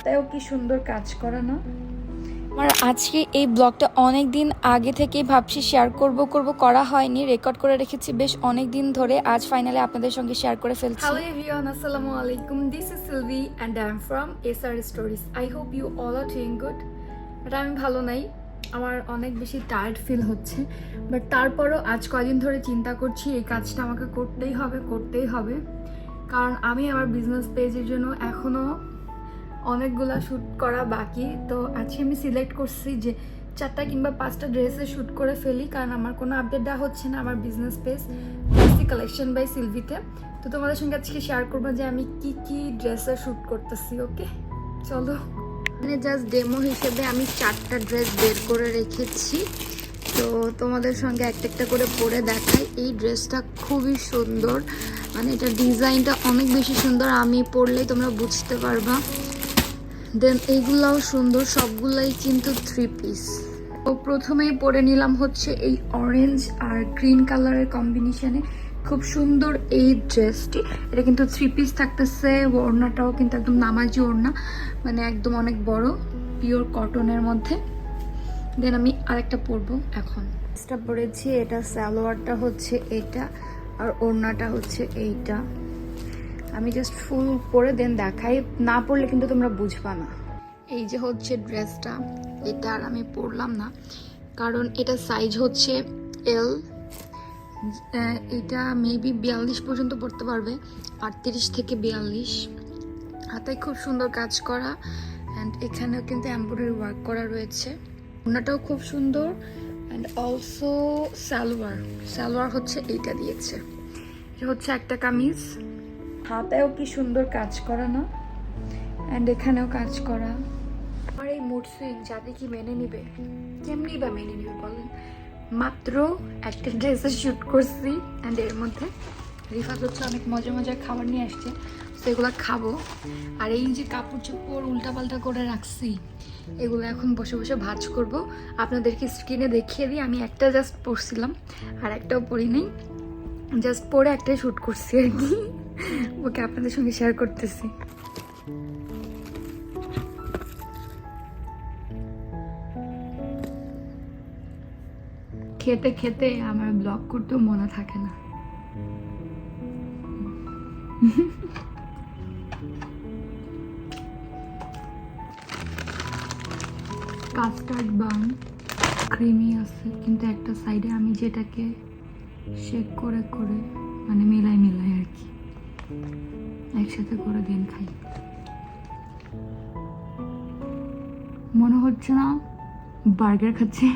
হাতেও কি সুন্দর কাজ করা না? আমার আজকে এই ব্লগটা অনেক দিন আগে থেকেই ভাবছি শেয়ার করব করব করা হয়নি। রেকর্ড করে রেখেছি বেশ অনেক দিন ধরে। আজ ফাইনালি আপনাদের সঙ্গে শেয়ার করে ফেলছি। Hello everyone, Assalamu alaikum. This is Sylvie and I am from SR Stories. I hope you all are doing good. But আমি ভালো নাই। আমার অনেক বেশি টায়ার্ড ফিল হচ্ছে। বাট তারপরও আজ কদিন ধরে চিন্তা করছি এই কাজটা আমাকে করতেই হবে করতেই হবে। কারণ আমি আমার বিজনেস পেজের জন্য এখনও অনেকগুলা শ্যুট করা বাকি। তো আজকে আমি সিলেক্ট করছি যে চারটা কিংবা পাঁচটা ড্রেসে শ্যুট করে ফেলি, কারণ আমার কোনো আপডেট দেওয়া হচ্ছে না আমার business page plastic collection by সিলভিতে তো তোমাদের সঙ্গে আজকে শেয়ার করব যে আমি কি কি ড্রেসে শ্যুট করতেছি ওকে চলো। মানে জাস্ট ডেমো হিসেবে আমি চারটা ড্রেস বের করে রেখেছি। তো তোমাদের সঙ্গে একটা একটা করে পরে দেখাই। এই ড্রেসটা খুবই সুন্দর। মানে এটা ডিজাইনটা অনেক বেশি সুন্দর। আমি পরলেই তোমরা বুঝতে পারবা। দেন এইগুলাও সুন্দর, সবগুলাই কিন্তু থ্রি পিস ও প্রথমেই পরে নিলাম হচ্ছে এই অরেঞ্জ আর গ্রিন কালারের কম্বিনেশনে খুব সুন্দর এই ড্রেসটি এটা কিন্তু থ্রি পিস থাকতেছে, ওড়নাটাও কিন্তু একদম নামাজি ওড়না মানে একদম অনেক বড় পিওর কটনের মধ্যে। দেন আমি আরেকটা পরবো এখন। ড্রেসটা পরেছি, এটা সালোয়ারটা হচ্ছে এটা, আর ওড়নাটা হচ্ছে এইটা। আমি জাস্ট ফুল পরে দেন দেখাই। না পরলে কিন্তু তোমরা বুঝবা না। এই যে হচ্ছে ড্রেসটা, এটা আর আমি পরলাম না। কারণ এটা সাইজ হচ্ছে এল এটা মেবি বিয়াল্লিশ পর্যন্ত পড়তে পারবে। আটত্রিশ থেকে বিয়াল্লিশ। হাতে খুব সুন্দর কাজ করা। অ্যান্ড এখানেও কিন্তু এমব্রয়ডারি ওয়ার্ক করা রয়েছে। ওনাটাও খুব সুন্দর। And also salwar. সালোয়ার হচ্ছে এইটা দিয়েছে। হচ্ছে একটা কামিজ। হাতেও কি সুন্দর কাজ করা, না? অ্যান্ড এখানেও কাজ করা। আমার এই মুড সুইং যাতে কি মেনে নিবে? কেমনি বা মেনে নিবে বলেন? মাত্র একটা ড্রেসে শ্যুট করছি অ্যান্ড এর মধ্যে রিফাত হচ্ছে অনেক মজা মজার খাবার নিয়ে আসছে সেগুলো খাব। আর এই যে কাপড় চোপড় উল্টাপাল্টা করে রাখছি, এগুলো এখন বসে বসে ভাজ করব। আপনাদেরকে স্ক্রিনে দেখিয়ে দিই, আমি একটা জাস্ট পরছিলাম আর একটাও পরি নাই জাস্ট পরে একটাই শ্যুট করছি আর কি। ওকে আপনাদের সঙ্গে শেয়ার করতেছি। খেতে খেতে আমার ব্লগ করতেও মনে থাকে না। কাস্টার্ড বান ক্রিমি আছে, কিন্তু একটা সাইডে আমি যেটাকে শেক করে করে মানে মিলাই মিলাই আর কি। একসাথে করে দিন খাই। মনে হচ্ছে না বার্গার খাচ্ছে।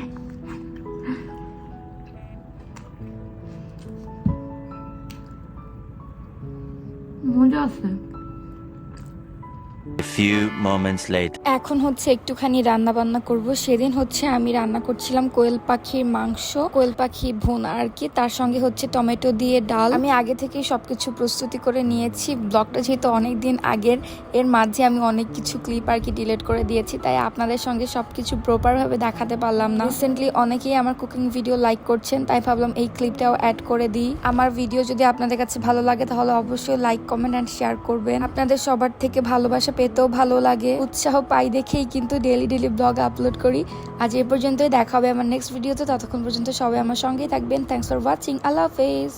মজা আছে few moments later. এখন হচ্ছে একটুখানি রান্না বান্না করব। সেদিন হচ্ছে আমি রান্না করছিলাম কোয়েল পাখির মাংস, কোয়েল পাখি ভুনা আর কি। তার সঙ্গে হচ্ছে টমেটো দিয়ে ডাল। আমি আগে থেকেই সবকিছু প্রস্তুতি করে নিয়েছি। ব্লগটা যেহেতু অনেক দিন আগের, এর মাঝে আমি অনেক কিছু ক্লিপ আর কি ডিলিট করে দিয়েছি, তাই আপনাদের সঙ্গে সবকিছু প্রপারভাবে দেখাতে পারলাম না। রিসেন্টলি অনেকেই আমার কুকিং ভিডিও লাইক করছেন, তাই ভাবলাম এই ক্লিপটাও অ্যাড করে দিই। আমার ভিডিও যদি আপনাদের কাছে ভালো লাগে, তাহলে অবশ্যই লাইক কমেন্ট অ্যান্ড শেয়ার করবেন। আপনাদের সবার থেকে ভালোবাসা পেতেও ভালো লাগে। উৎসাহ পাই দেখেই কিন্তু ডেলি ডেলি ব্লগ আপলোড করি। আজ এ পর্যন্তই, দেখা হবে আমার নেক্সট ভিডিওতে ততক্ষণ পর্যন্ত সবাই আমার সঙ্গেই থাকবেন। থ্যাংকস ফর ওয়াচিং আল্লাহ হাফেজ।